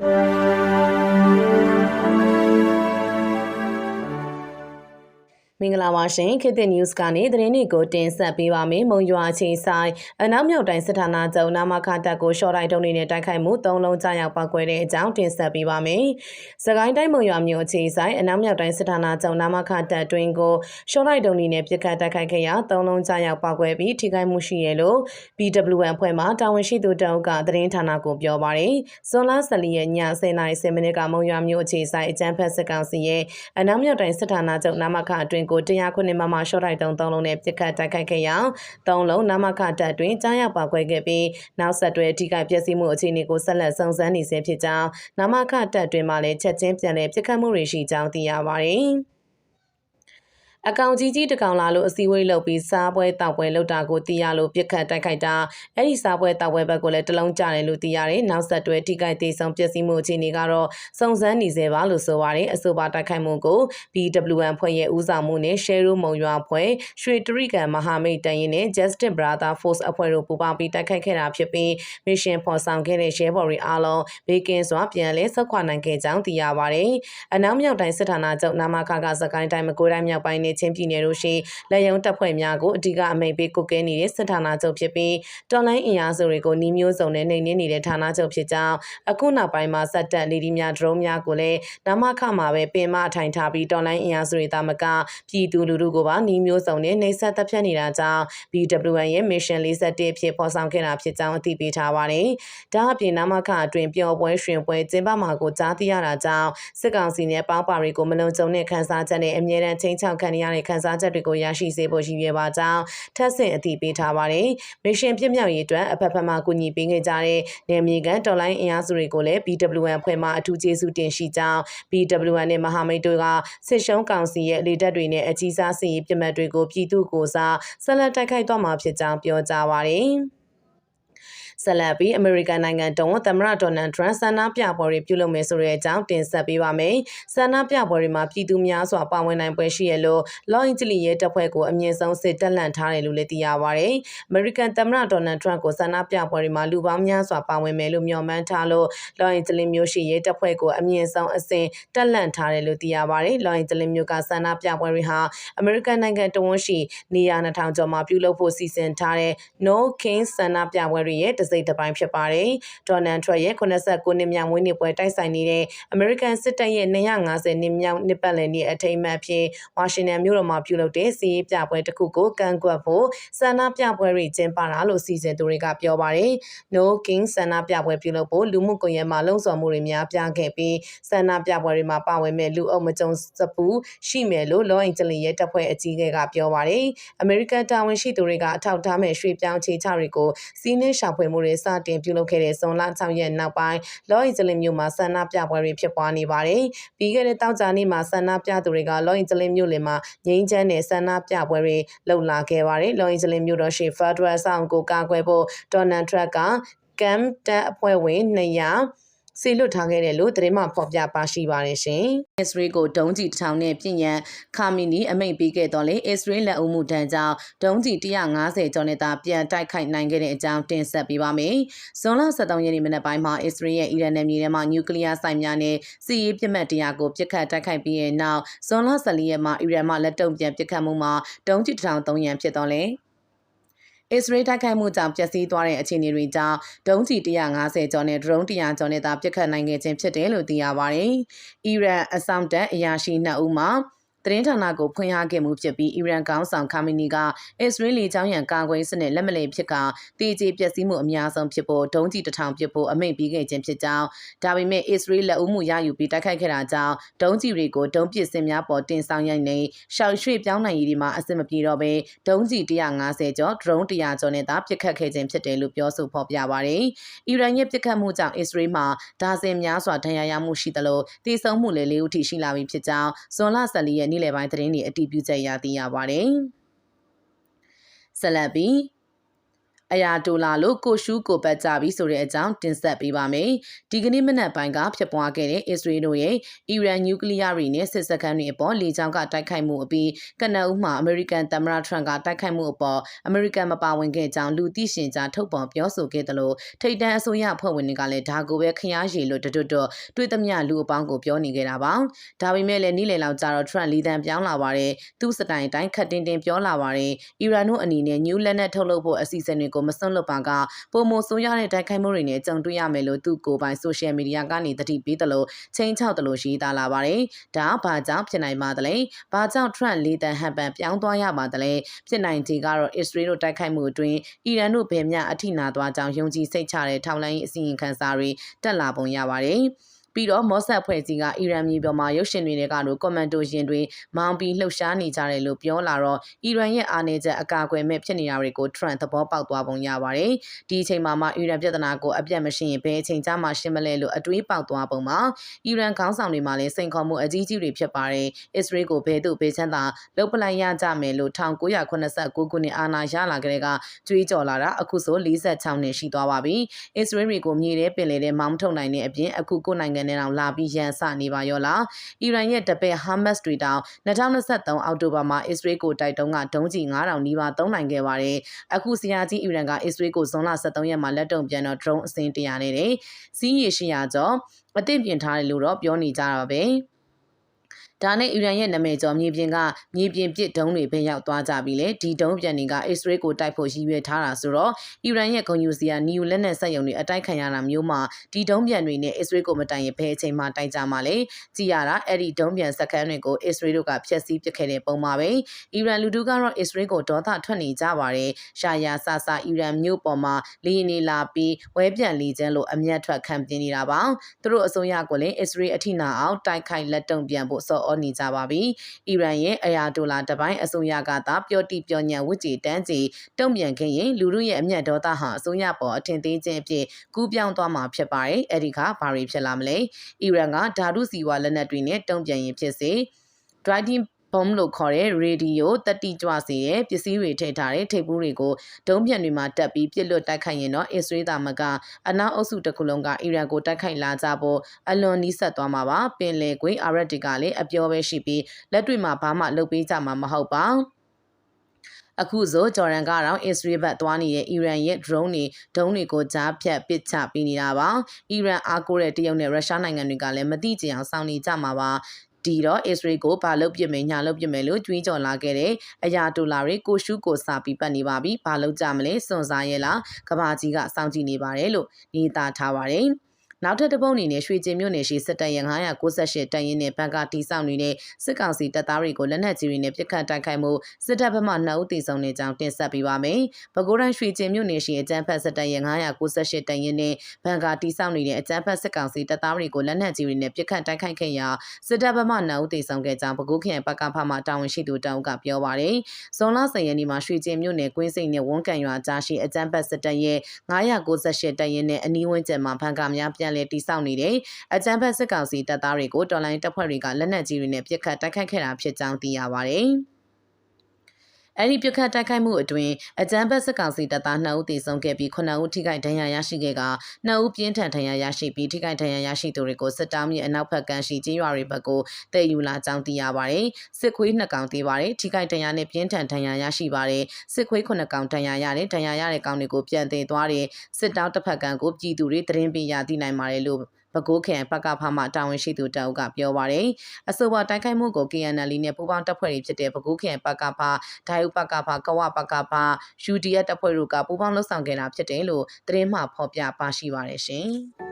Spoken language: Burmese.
you မင်္ဂလာပါရှင်ခေတ်သစ် news ကနေသတင်းတွေကိုတင်ဆက်ပေးပါမယ်။မုံရွာချင်းဆိုင်အနောက်မြောက်တိုင်းစစ်ဌာနချုပ်နာမခတပ်ကိုရှော့တိုက်တုံးနေတဲ့တိုက်ခိုက်မှု၃လုံးကြာရောက်ပောက်ကွဲတဲ့အကြောင်းတင်ဆက်ပေးပါမယ်။စကိုင်းတိုင်းမုံရွာမြို့ချင်းဆိုင်အနောက်မြောက်တိုင်းစစ်ဌာနချုပ်နာမခတပ်တွင်ကိုရှော့တိုက်တုံးနေတဲ့ပြစ်ခတ်တိုက်ခိုက်ခဲ့ရာ၃လုံးကြာရောက်ပောက်ကွဲပြီးထိခိုက်မှုရှိရလို့ PWN အဖွဲ့မှတာဝန်ရှိသူတအုပ်ကသတင်းဌာနကိုပြောပါရယ်။ဇွန်လ14ရက်ည10:30မိနစ်ကမုံရွာမြို့ချင်းဆိုင်အကြမ်းဖက်စစ်ကောင်စီရဲ့အနောက်မြောက်တိုင်းစစ်ဌာနချုပ်နာမခအတွင်ကို109မမရှော့တိုက်တုံး3လုံးနဲ့ပြစ်ခတ်တိုက်ခိုက်ခဲ့ရာ3လုံးနာမခတပ်တွင်ကြားရောက်ပါခွဲခဲ့ပြီးနောက်ဆက်တွဲအထိကပျက်စီးမှုအခြေအနေကိုဆက်လက်စုံစမ်းနေဆဲဖြစ်ကြောင်းနာမခတပ်တွင်မှလည်းချက်ချင်းပြန်လည်ပြစ်ခတ်မှုတွေရှိကြောင်းသိရပါတယ်။ အကောင်ကြီးကြီးတကောင်လာလို့အစည်းအဝေးလုပ်ပြီးစားပွဲတောက်ပွဲလုပ်တာကိုသိရလို့ပြစ်ခတ်တိုက်ခိုက်တာအဲ့ဒီစားပွဲတောက်ပွဲဘက်ကိုလည်းတလုံးကြတယ်လို့သိရတယ်နောက်ဆက်တွဲထိခိုက်သေးဆုံးပျက်စီးမှုအခြေအနေကတော့စုံစမ်းနေသေးပါလို့ဆိုပါတယ်အဆိုပါတိုက်ခိုက်မှုကို BWN ဖွဲ့ရဲ့ဦးဆောင်မှုနဲ့ Share မုံရွာဖွဲ့ရွှေတရိကန်မဟာမိတ်တန်ရင်နဲ့ Justice Brother Force အဖွဲ့တို့ပူးပေါင်းပြီးတိုက်ခိုက်ခဲ့တာဖြစ်ပြီး mission ဖော်ဆောင်ခဲ့တဲ့ Share ဘော်တွေအားလုံးဘေကင်းစွာပြန်လည်ဆုတ်ခွာနိုင်ခဲ့ကြောင်းသိရပါတယ်အနောက်မြောက်တိုင်းစစ်ဌာနချုပ်နာမခကစကိုင်းတိုင်းမကွေးတိုင်းမြောက်ပိုင်းနဲ့ချင်းပြည်နယ်တို့ရှိလက်ရုံတပ်ဖွဲ့များကိုအဓိကအမိန့်ပေးကုတ်ကဲနေတဲ့စစ်ဌာနချုပ်ဖြစ်ပြီးတော်လိုင်းအင်အားစုတွေကိုနှီးမျိုးစုံနဲ့နှိမ်နင်းနေတဲ့ဌာနချုပ်ဖြစ်ကြောင်းအခုနောက်ပိုင်းမှာစက်တက်လေဒီများဒရုန်းများကိုလည်းနာမခမှာပဲပင်မထိုင်ထားပြီးတော်လိုင်းအင်အားစုတွေတာမကပြည်သူလူထုကိုပါနှီးမျိုးစုံနဲ့နှိပ်စက်တပ်ဖြတ်နေတာကြောင့် BWN ရဲ့ mission 41ဖြစ်ပေါ်ဆောင်ခဲ့တာဖြစ်ကြောင်းအသိပေးထားပါတယ်။ဒါအပြင်နာမခအတွင်ပျော်ပွဲရွှင်ပွဲကျင်းပမှာကိုကြားသိရတာကြောင့်စစ်ကောင်စီနဲ့ပေါင်းပါတွေကိုမလုံခြုံတဲ့ခန်းစားချက်နဲ့အမြဲတမ်းချင်းချောက်ခံရတဲ့ခန်းစားချက်တွေကိုရရှိစေဖို့ရည်ရွယ်ပါကြောင်းထပ်ဆင့်အသိပေးထားပါတယ်။မစ်ရှင်ပြည့်မြောက်ရေးအတွက်အဖက်ဖက်မှကူညီပေးခဲ့ကြတဲ့နယ်မြေကန်တော်လိုင်းအင်အားစုတွေကိုလည်း BWN ဖွဲ့မှအထူးကျေးဇူးတင်ရှိကြောင်း BWN နဲ့မဟာမိတ်တို့ကစစ်ရှုံးကောင်စီရဲ့လေတပ်တွေနဲ့အကြီးစားစစ်ရေးပြစ်မှတ်တွေကိုပြည်သူ့ကိုစားဆက်လက်တိုက်ခိုက်သွားမှာဖြစ်ကြောင်းပြောကြားပါတယ်။ ဆက်လက်ပြီးအမေရိကန်နိုင်ငံတုံးသမ္မတဒေါ်နယ်ထရန့်ဆန္ဒပြပွဲတွေပြုလုပ်မယ်ဆိုတဲ့အကြောင်းတင်ဆက်ပေးပါမယ်။ဆန္ဒပြပွဲတွေမှာပြည်သူများစွာပါဝင်နိုင်ပွဲရှိရလို့လော့အင်ဂျလီရဲ့တပ်ဖွဲ့ကိုအမြင့်ဆုံးစစ်တက်လန့်ထားတယ်လို့လည်းသိရပါဗျ။အမေရိကန်သမ္မတဒေါ်နယ်ထရန့်ကိုဆန္ဒပြပွဲတွေမှာလူပေါင်းများစွာပါဝင်မယ်လို့မျှော်မှန်းထားလို့လော့အင်ဂျလီမျိုးရှိရဲ့တပ်ဖွဲ့ကိုအမြင့်ဆုံးအဆင့်တက်လန့်ထားတယ်လို့သိရပါဗျ။လော့အင်ဂျလီမျိုးကဆန္ဒပြပွဲတွေဟာအမေရိကန်နိုင်ငံတဝန်းရှိနေရာ2000ကျော်မှာပြုလုပ်ဖို့စီစဉ်ထားတဲ့ No King ဆန္ဒပြပွဲတွေရဲ့တစိမ့်တစ်ပိုင်းဖြစ်ပါတယ်။ဒေါ်နယ်ထရရဲ့89နှစ်မြောက်မွေးနေ့ပွဲတိုက်ဆိုင်နေတဲ့အမေရိကန်စစ်တပ်ရဲ့250နှစ်မြောက်နှစ်ပတ်လည်နေ့အထိမ်းအမှတ်ဖြင့်ဝါရှင်တန်မြို့တော်မှာပြုလုပ်တဲ့စီးရေးပြပွဲတစ်ခုကိုကန့်ကွက်ဖို့ဆန္ဒပြပွဲတွေကျင်းပတာလို့စီစဉ်သူတွေကပြောပါတယ်။ No King ဆန္ဒပြပွဲပြုလုပ်ဖို့လူမှုကွန်ရက်မှာလှုံ့ဆော်မှုတွေများပြားခဲ့ပြီးဆန္ဒပြပွဲတွေမှာပါဝင်မဲ့လူအုပ်မကြုံစပူရှိမယ်လို့လောအင်ဂျလီရဲ့တပ်ဖွဲ့အကြီးအကဲကပြောပါတယ်။အမေရိကန်တာဝန်ရှိသူတွေကအထောက်ထားမဲ့ရွှေပြောင်းချေချတွေကိုစီးနှင်းရှာဖွေမှုတွေ စတင်ပြုလုပ်ခဲ့တဲ့ဇွန်လ6ရက်နောက်ပိုင်းလော့အင်ဂျလင်မြို့မှာဆန္ဒပြပွဲတွေဖြစ်ပွားနေပါတယ်။ပြီးခဲ့တဲ့တောက်ကြနေ့မှာဆန္ဒပြသူတွေကလော့အင်ဂျလင်မြို့လယ်မှာငိမ့်ချမ်းတဲ့ဆန္ဒပြပွဲတွေလှုပ်လာခဲ့ပါတယ်။လော့အင်ဂျလင်မြို့တော်ရှိဖက်ဒရယ်ဆောင်ကိုကာကွယ်ဖို့ဒေါ်နယ်ထရက်ကကမ်တက်အဖွဲ့ဝင်200 စီလွတ်ထားခဲ့တယ်လို့သတင်းမှဖော်ပြပါရှိပါတယ်ရှင်။အစ္စရေးကိုဒုံးကျည်ထောင်နဲ့ပြည်ညံခါမီနီအမိန့်ပေးခဲ့တော့လေအစ္စရေးလက်အုပ်မှုတန်းကြောင့်ဒုံးကျည်150ကျော်နဲ့သာပြန်တိုက်ခိုက်နိုင်ခဲ့တဲ့အကြောင်းတင်ဆက်ပေးပါမယ်။ဇွန်လ23ရက်နေ့မနက်ပိုင်းမှာအစ္စရေးရဲ့အီရန်နယ်မြေထဲမှာနျူကလ িয়ার စိုက်များနဲ့စစ်ရေးပြစ်မှတ်တရားကိုပြစ်ခတ်တိုက်ခိုက်ပြီးတဲ့နောက်ဇွန်လ14ရက်မှာအီရန်မှလက်တုံ့ပြန်ပြစ်ခတ်မှုမှာဒုံးကျည်1300ဖြစ်တော့လေ။ အစ္စရေးတိုက်ခိုက်မှုကြောင့်ပျက်စီးသွားတဲ့အခြေအနေတွေကြောင့်ဒုံးကျည်150ကျော်နဲ့ဒရုန်း100ကျော်နဲ့သာပစ်ခတ်နိုင်ခဲ့ခြင်းဖြစ်တယ်လို့သိရပါတယ်။အီရန်အဆောင်တက်အရာရှိ2ဦးမှာ သတင်းဌာနကိုဖွင့်ရခဲ့မှုဖြစ်ပြီးအီရန်ကောင်းဆောင်ခါမီနီကအစ္စရေးလေကြောင်းရန်ကာကွယ်စနစ်လက်မလည်ဖြစ်ကတည်ကြည်ပျက်စီးမှုအများဆုံးဖြစ်ဖို့ဒုံးကျည်တထောင်ပစ်ဖို့အမိန့်ပေးခဲ့ခြင်းဖြစ်ကြောင်းဒါပေမဲ့အစ္စရေးလက်ဦးမှုရယူပြီးတိုက်ခိုက်ခဲ့တာကြောင့်ဒုံးကျည်တွေကိုဒုံးပစ်စင်များပေါ်တင်ဆောင်ရိုက်နေရှောင်ရွှေ့ပြောင်းနိုင်ရည်ဒီမှာအဆင်မပြေတော့ဘဲဒုံးကျည်150ကျော်ဒရုန်း100ကျော်နဲ့သာပစ်ခတ်ခဲ့ခြင်းဖြစ်တယ်လို့ပြောဆိုဖော်ပြပါတယ်။အီရန်ရဲ့ပစ်ခတ်မှုကြောင့်အစ္စရေးမှာဒါဇင်များစွာဒဏ်ရာရမှုရှိသလိုတည်ဆုံမှုလည်းလေးဦးထိရှိလာပြီဖြစ်ကြောင်းဇွန်လ14ရက်နေ့လယ်ပိုင်းသတင်းတွေအတည်ပြုချက်ရသိရပါတယ်။ဆက်လက်ပြီး အရာဒိုလာလို့ကိုရှူးကိုပတ်ကြပြီဆိုတဲ့အကြောင်းတင်ဆက်ပေးပါမယ်။ဒီကနေ့မနက်ပိုင်းကဖြစ်ပွားခဲ့တဲ့အစ္စရေးတို့ရဲ့အီရန်နျူကလ িয়ার တွေနဲ့စစ်စခန်းတွေအပေါ်လေကြောင်းကတိုက်ခိုက်မှုအပြီးကနအူးမှာအမေရိကန်သမ္မတထရန့်ကတိုက်ခိုက်မှုအပေါ်အမေရိကန်မပါဝင်ခဲ့ကြောင်းလူသိရှင်ကြားထုတ်ပေါ်ပြောဆိုခဲ့တယ်လို့ထိတ်တန့်အစိုးရအဖွဲ့ဝင်တွေကလည်းဒါကိုပဲခရီးရည်လို့တွတ်တွတ်တွေ့သမျှလူအပေါင်းကိုပြောနေခဲ့တာပါ။ဒါပေမဲ့လည်းနေ့လယ်လောက်ကျတော့ထရန့်လီတန်ပြောင်းလာပါတယ်။သူ့စတိုင်တိုင်းခတ်တင်တင်ပြောလာပါတယ်။အီရန်တို့အနေနဲ့နျူလက်နက်ထုတ်လုပ်ဖို့အစီအစဉ်တွေကိုမစွန့်လွတ်ပါကပုံမဆိုးရတဲ့တိုက်ခိုက်မှုတွေနဲ့ကြုံတွေ့ရမယ်လို့သူ့ကိုယ်ပိုင်ဆိုရှယ်မီဒီယာကနေတတိပေးတယ်လို့ချင်းချောက်တယ်လို့ရှိသားလာပါတယ်။ဒါဘာကြောင့်ဖြစ်နိုင်ပါသလဲ။ဘာကြောင့် Trump လေးတန်ဟန်ပန်ပြောင်းသွားရပါသလဲ။ဖြစ်နိုင်ခြေကတော့ Israel တို့တိုက်ခိုက်မှုအတွင်းအီရန်တို့ဗေမြအထိနာသွားကြောင်းယုံကြည်စိတ်ချတဲ့ထောက်လိုင်းအစီရင်ခံစာတွေတက်လာပုံရပါတယ်။ ပြီးတော့မော့ဆက်ဖွဲ့စည်းကအီရန်မြေပေါ်မှာရုပ်ရှင်တွေကတော့ကွန်မန်ဒိုရှင်တွေမောင်းပြီးလှုပ်ရှားနေကြတယ်လို့ပြောလာတော့အီရန်ရဲ့အာဏာချက်အကာအကွယ်မဲ့ဖြစ်နေတာတွေကို Trump သဘောပေါက်သွားပုံရပါတယ်။ဒီအချိန်မှာမှအီရန်ပြည်ထနာကိုအပြတ်မရှိရင်ဘယ်အချိန်ကြမှာရှင်းမလဲလို့အတွေးပေါက်သွားပုံမှာအီရန်ခေါင်းဆောင်တွေမှလည်းစိန်ခေါ်မှုအကြီးကြီးတွေဖြစ်ပါတယ်။အစ္စရေးကိုဘယ်သူဘယ်ချမ်းသာလုတ်ပလိုက်ရကြမယ်လို့1989ခုနှစ်အာဏာရလာကြတဲ့ကကြွေးကြော်လာတာအခုဆို46နှစ်ရှိသွားပါပြီ။အစ္စရေးတွေကိုမြေထဲပင်လေထဲမောင်းထုတ်နိုင်တဲ့အပြင်အခုကိုနိုင်ငံနဲ့တောင်လာပြီးရန်စနေပါရောလားအီရန်ရဲ့တပည့်ဟာမတ်စ်တွေတောင်2023အောက်တိုဘာမှာအစ္စရေးကိုတိုက်တုံးကဒုံးကျည်9000နီးပါးသုံးနိုင်ခဲ့ပါတယ်အခုစီယာကြီးအီရန်ကအစ္စရေးကိုဇွန်လ23ရက်မှာလက်တုံပြန်တော့ drone အစင်းတရားနေတယ်စီးရီ800ကျော်အသင့်ပြင်ထားတယ်လို့တော့ပြောနေကြတာပဲ။ ဒါနဲ့အီရန်ရဲ့နာမည်ကျော်မြေပြင်ကမြေပြင်ပစ်ဒုံးတွေပဲရောက်သွားကြပြီလေဒီဒုံးပြန်တွေကအစ္စရေးကိုတိုက်ဖို့ရည်ရွယ်ထားတာဆိုတော့အီရန်ရဲ့ဂုံယူစီယာနီယူလက်နက်စက်ရုံတွေအတိုက်ခံရတာမျိုးမှာဒီဒုံးပြန်တွေနဲ့အစ္စရေးကိုမတိုင်ရင်ဘယ်အချိန်မှတိုက်ကြမှာလဲကြည်ရတာအဲ့ဒီဒုံးပြန်စက်ခန်းတွေကိုအစ္စရေးတို့ကဖျက်ဆီးပစ်ခဲ့တဲ့ပုံမှာပဲအီရန်လူထုကတော့အစ္စရေးကိုဒေါသထွက်နေကြပါတယ်ရှာယာဆာဆာအီရန်မြို့ပေါ်မှာလေယာဉ်တွေလာပြီးဝဲပြန်လေကျန်းလို့အမျက်ထွက်ခံပြင်းနေတာပါသူတို့အစိုးရကလည်းအစ္စရေးအထိနာအောင်တိုက်ခိုက်လက်တုံ့ပြန်ဖို့စော်ဩနေကြပါပြီ။အီရန်ရဲ့အရာဒိုလာတပိုင်းအစိုးရကသာပျော်တိပျော်ညံဝစ်ကြည်တန်းစီတုံ့ပြန်ခဲ့ရင်လူမှုရဲ့အမျက်ဒေါသဟာအစိုးရပေါ်အထင်သေးခြင်းအဖြစ်ကူးပြောင်းသွားမှာဖြစ်ပါတယ်။အဲ့ဒီကဘာတွေဖြစ်လာမလဲ။အီရန်ကဓာတုစီဝါလက်နက်တွေနဲ့တုံ့ပြန်ရင်ဖြစ်စေ driving ဘုံလို့ခေါ်တဲ့ရေဒီယိုတတိကြွစေတဲ့ပစ္စည်းတွေထည့်ထားတဲ့ထိပ်ဘူးတွေကိုဒုံးပြန်တွေမှာတက်ပြီးပြစ်လွတ်တိုက်ခိုက်ရင်တော့အစ္စရေးသားမကအနောက်အုပ်စုတစ်ခုလုံးကအီရန်ကိုတိုက်ခိုက်လာကြဖို့အလွန်နီးစပ်သွားမှာပါပင်လယ်ကွေးအာရက်တီကလည်းအပြောပဲရှိပြီးလက်တွေ့မှာဘာမှလုပ်ပေးကြမှာမဟုတ်ပါအခုဆိုဂျော်ဒန်ကတော့အစ္စရေးဘက်သွားနေတဲ့အီရန်ရဲ့ drone တွေဒုံးတွေကိုကြားဖြတ်ပစ်ချပေးနေတာပါအီရန်အားကိုးတဲ့တရုတ်နဲ့ရုရှားနိုင်ငံတွေကလည်းမတိကျအောင်စောင့်နေကြမှာပါ ဒီတော့ Israel ကိုဘာလုပ်ပြမယ်ညာလုပ်ပြမယ်လို့ကြွေးကြော်လာခဲ့တဲ့အရာဒိုလာတွေကိုရှုကိုစာပြီးပတ်နေပါပြီဘာလုပ်ကြမလဲစွန့်စားရဲလားကဘာကြီးကစောင့်ကြည့်နေပါတယ်လို့ညီတာထားပါတယ် နောက်ထပ်တစ်ပုတ်အနေနဲ့ရွှေကျင်မြို့နယ်ရှိစစ်တပ်ရဲ့998တပ်ရင်းနဲ့ဘန်ကာတီဆောင်နေတဲ့စစ်ကောင်စီတပ်သားတွေကိုလက်နက်ကြီးတွေနဲ့ပစ်ခတ်တိုက်ခိုက်မှုစစ်တပ်ဘက်မှ2ဦးသေဆုံးနေကြောင်းတင်ဆက်ပေးပါမယ်။ပဲခူးတိုင်းရွှေကျင်မြို့နယ်ရှိအကြမ်းဖက်စစ်တပ်ရဲ့998တပ်ရင်းနဲ့ဘန်ကာတီဆောင်နေတဲ့အကြမ်းဖက်စစ်ကောင်စီတပ်သားတွေကိုလက်နက်ကြီးတွေနဲ့ပစ်ခတ်တိုက်ခိုက်ခဲ့ရာစစ်တပ်ဘက်မှ2ဦးသေဆုံးခဲ့ကြောင်းပဲခူးခရိုင်ပကဖမှတာဝန်ရှိသူတအုပ်ကပြောပါရယ်။ဇွန်လ10ရက်နေ့မှာရွှေကျင်မြို့နယ်ကွင်းစိန်နဲ့ဝန်ကန်ရွာကြားရှိအကြမ်းဖက်စစ်တပ်ရဲ့998တပ်ရင်းနဲ့အနီးဝန်းကျင်မှာဘန်ကာများပြန်လည်တိစောက်နေတဲ့အကြမ်းဖက်စစ်ကောင်စီတပ်သားတွေကိုတော်လိုင်းတပ်ဖွဲ့တွေကလက်နက်ကြီးတွေနဲ့ပစ်ခတ်တိုက်ခိုက်ခဲ့တာဖြစ်ကြောင်းသိရပါတယ်။ အဲ့ဒီပြခတ်တိုက်ခိုက်မှုအတွင်းအကြမ်းဖက်စစ်ကောင်စီတပ်သား2ဦးသေဆုံးခဲ့ပြီး9ဦးထိခိုက်ဒဏ်ရာရရှိခဲ့က2ဦးပြင်းထန်ဒဏ်ရာရရှိပြီးထိခိုက်ဒဏ်ရာရရှိသူတွေကိုစစ်တောင်းမြေအနောက်ဘက်ကမ်းရှိကျေးရွာတွေဘက်ကိုတည်ယူလာကြောင်းသိရပါတယ်။စစ်ခွေး2ကောင်သေးပါတယ်။ထိခိုက်ဒဏ်ရာနဲ့ပြင်းထန်ဒဏ်ရာရရှိပါတယ်။စစ်ခွေး9ကောင်ဒဏ်ရာရတယ်ဒဏ်ရာရတဲ့ကောင်တွေကိုပြန်တင်သွားတယ်စစ်တောင်းတစ်ဖက်ကမ်းကိုပြည်သူတွေသတင်းပေးရသိနိုင်ပါတယ်လို့ ပဲခူးခရိုင်ပကဖမှတာဝန်ရှိသူတအုပ်ကပြောပါရယ်အဆိုပါတိုက်ခိုက်မှုကို KNL နဲ့ပူးပေါင်းတပ်ဖွဲ့တွေဖြစ်တဲ့ပဲခူးခရိုင်ပကဖဒိုင်ဥပကဖကဝပကဖ UDF တပ်ဖွဲ့တို့ကပူးပေါင်းလှုပ်ဆောင်ခဲ့တာဖြစ်တယ်လို့သတင်းမှဖော်ပြပါရှိပါရရှင်။